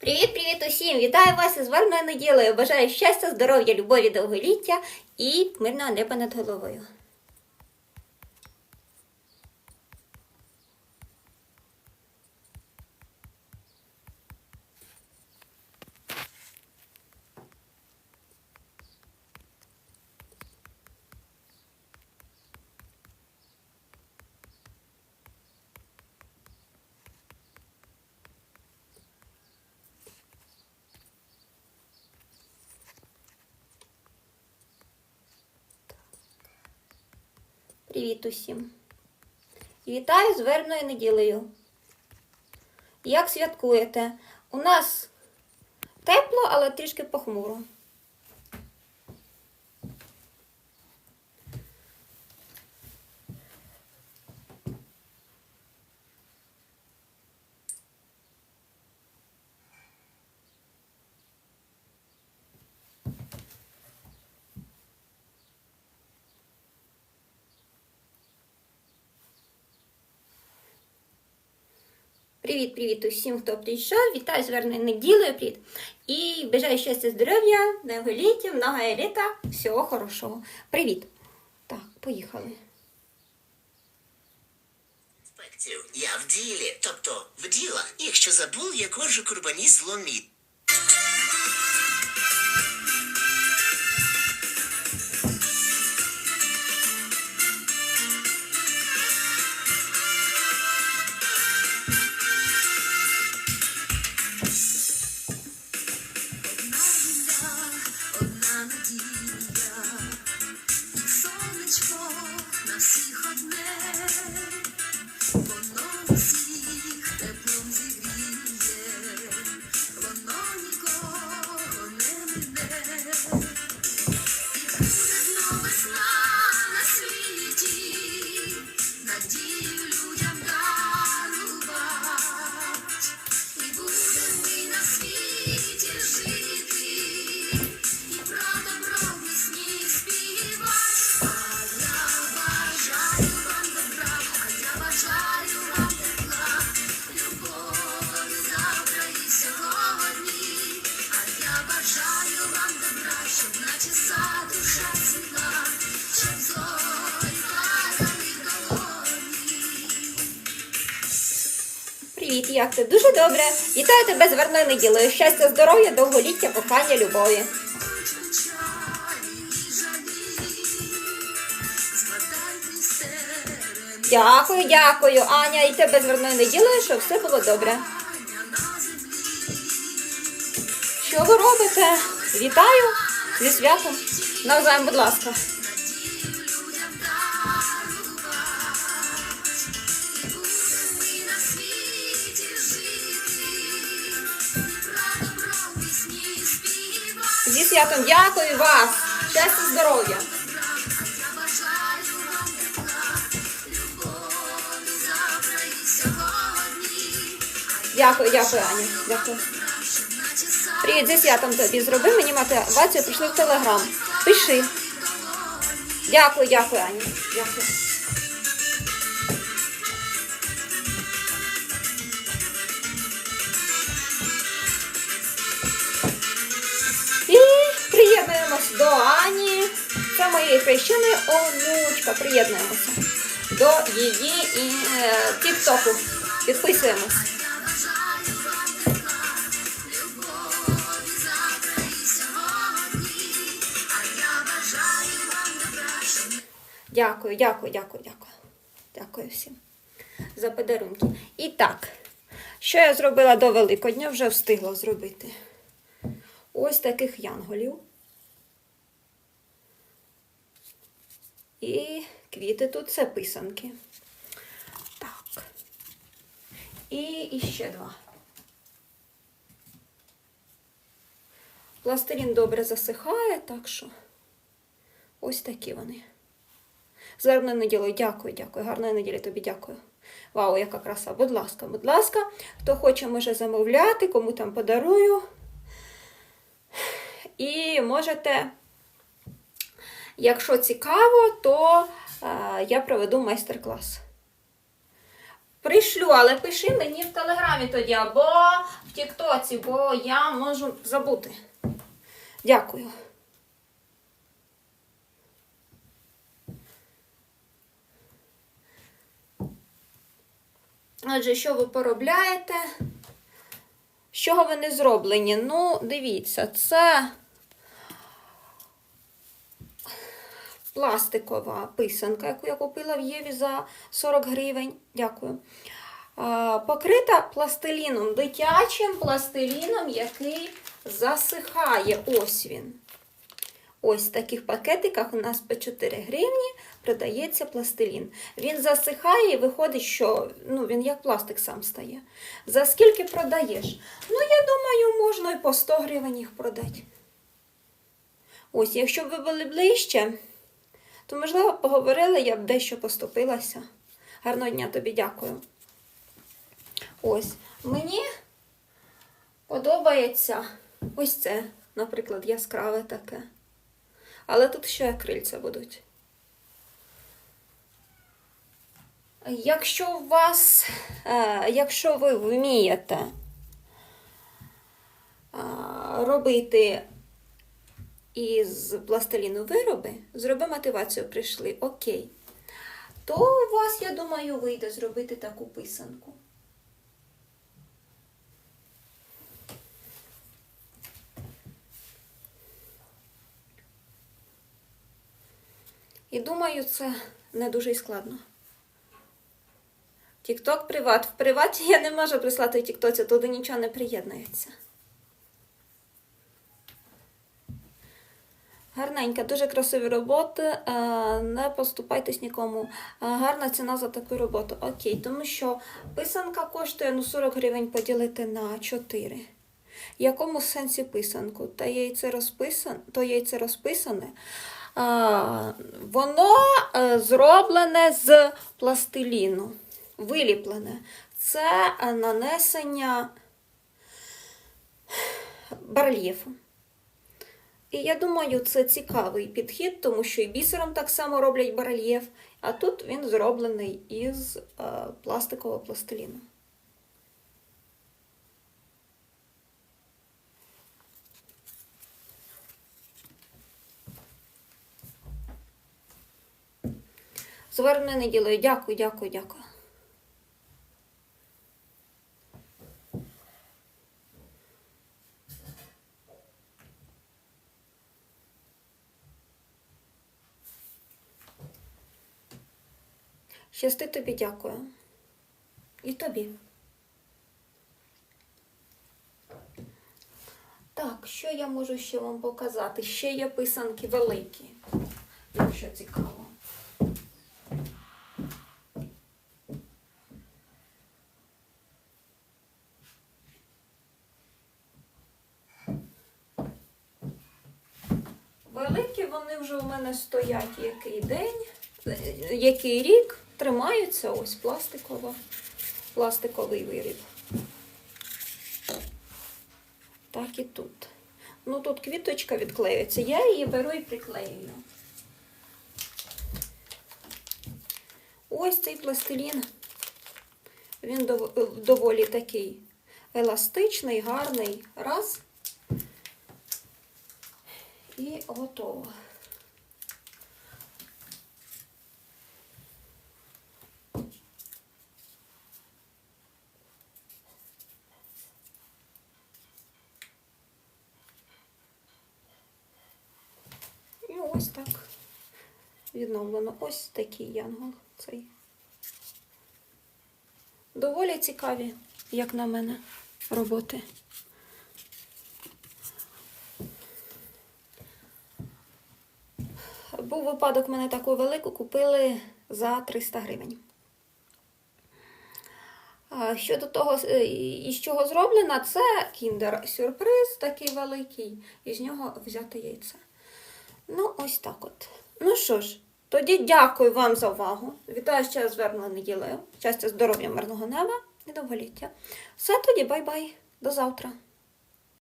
Привіт-привіт усім! Вітаю вас із варною неділею. Бажаю щастя, здоров'я, любові, довголіття і мирного неба над головою. Привіт усім! Вітаю з вербною неділею. Як святкуєте? У нас тепло, але трішки похмуро. Привіт, привіт усім, хто прийшов. Вітаю з верною неділею. Привіт. І бажаю щастя, здоров'я, довголіття, много літа, всього хорошого. Привіт. Так, поїхали. Я в ділі, тобто в діла, якщо забув, я кожу курбані зломіт. Привіт, як ти? Дуже добре. Вітаю тебе з верною неділею. Щастя, здоров'я, довголіття, кохання, любові. Дякую, дякую, Аня, і тебе з верною неділею, щоб все було добре. Що ви робите? Вітаю зі святом. Навзаєм, будь ласка. Святом дякую вас. Щастя, здоров'я. Дякую, дякую, Аня. Дякую. Привіт, зі святом тобі. Зроби мені мотивацію, прийшли в телеграм. Пиши. Дякую, дякую, Аня. Дякую. До Ані. Це моєї хрещеної онучка. Приєднуємося до її і, е, тік-току. Підписуємось. Дякую, дякую, дякую, дякую. Дякую всім за подарунки. І так, що я зробила до Великодня, вже встигла зробити. Ось таких янголів. І квіти тут це писанки. Так. І іще два. Пластилін добре засихає, так що ось такі вони. З гарною неділею. Дякую, дякую. Гарної неділі тобі дякую. Вау, яка краса. Будь ласка, будь ласка. Хто хоче, може замовляти, кому там подарую. І можете, якщо цікаво, то е, я проведу майстер-клас. Пришлю, але пиши мені в телеграмі тоді або в Тіктоці, бо я можу забути. Дякую. Отже, що ви поробляєте? З чого вони зроблені? Ну, дивіться, це пластикова писанка, яку я купила в Єві за 40 гривень. Дякую. Покрита пластиліном, дитячим пластиліном, який засихає. Ось він. Ось в таких пакетиках у нас по 4 гривні продається пластилін. Він засихає і виходить, що ну, він як пластик сам стає. За скільки продаєш? Ну, я думаю, можна і по 100 гривень їх продати. Ось, якщо ви були ближче, то, можливо, поговорили, я б дещо поступилася. Гарного дня тобі дякую. Ось, мені подобається ось це, наприклад, яскраве таке. Але тут ще крильця будуть. Якщо у вас, е, якщо ви вмієте е, робити із пластиліну вироби, зроби мотивацію, прийшли, окей, то у вас, я думаю, вийде зробити таку писанку. І думаю, це не дуже й складно. Тікток приват. В приваті я не можу прислати Тіктоці, туди нічого не приєднується. Гарненька, дуже красиві роботи. е, Не поступайтесь нікому. Е, Гарна ціна за таку роботу. Окей, тому що писанка коштує ну, 40 гривень поділити на 4. В якому сенсі писанку? Та яйце розписане, то яйце розписане. А, воно е, зроблене з пластиліну, виліплене. Це нанесення барельєфу. І я думаю, це цікавий підхід, тому що і бісером так само роблять барельєф, а тут він зроблений із е, пластикового пластиліну. Зверне неділею. Дякую, дякую, дякую. Щасти тобі дякую. І тобі. Так, що я можу ще вам показати? Ще є писанки великі, якщо цікаво. Великі вони вже у мене стоять який день, який рік, тримаються ось пластикова, пластиковий виріб. Так і тут. Ну тут квіточка відклеюється, я її беру і приклеюю. Ось цей пластилін. Він доволі такий еластичний, гарний. Раз. І готово. І ось так відновлено. Ось такий янгол цей. Доволі цікаві, як на мене, роботи. Був випадок, мене таку велику купили за 300 гривень. Щодо того, е, із чого зроблена, це кіндер-сюрприз такий великий, і з нього взяти яйце. Ну, ось так от. Ну що ж, тоді дякую вам за увагу. Вітаю ще раз звернена неділею. Щастя, здоров'я, мирного неба і довголіття. Все тоді, бай-бай. До завтра.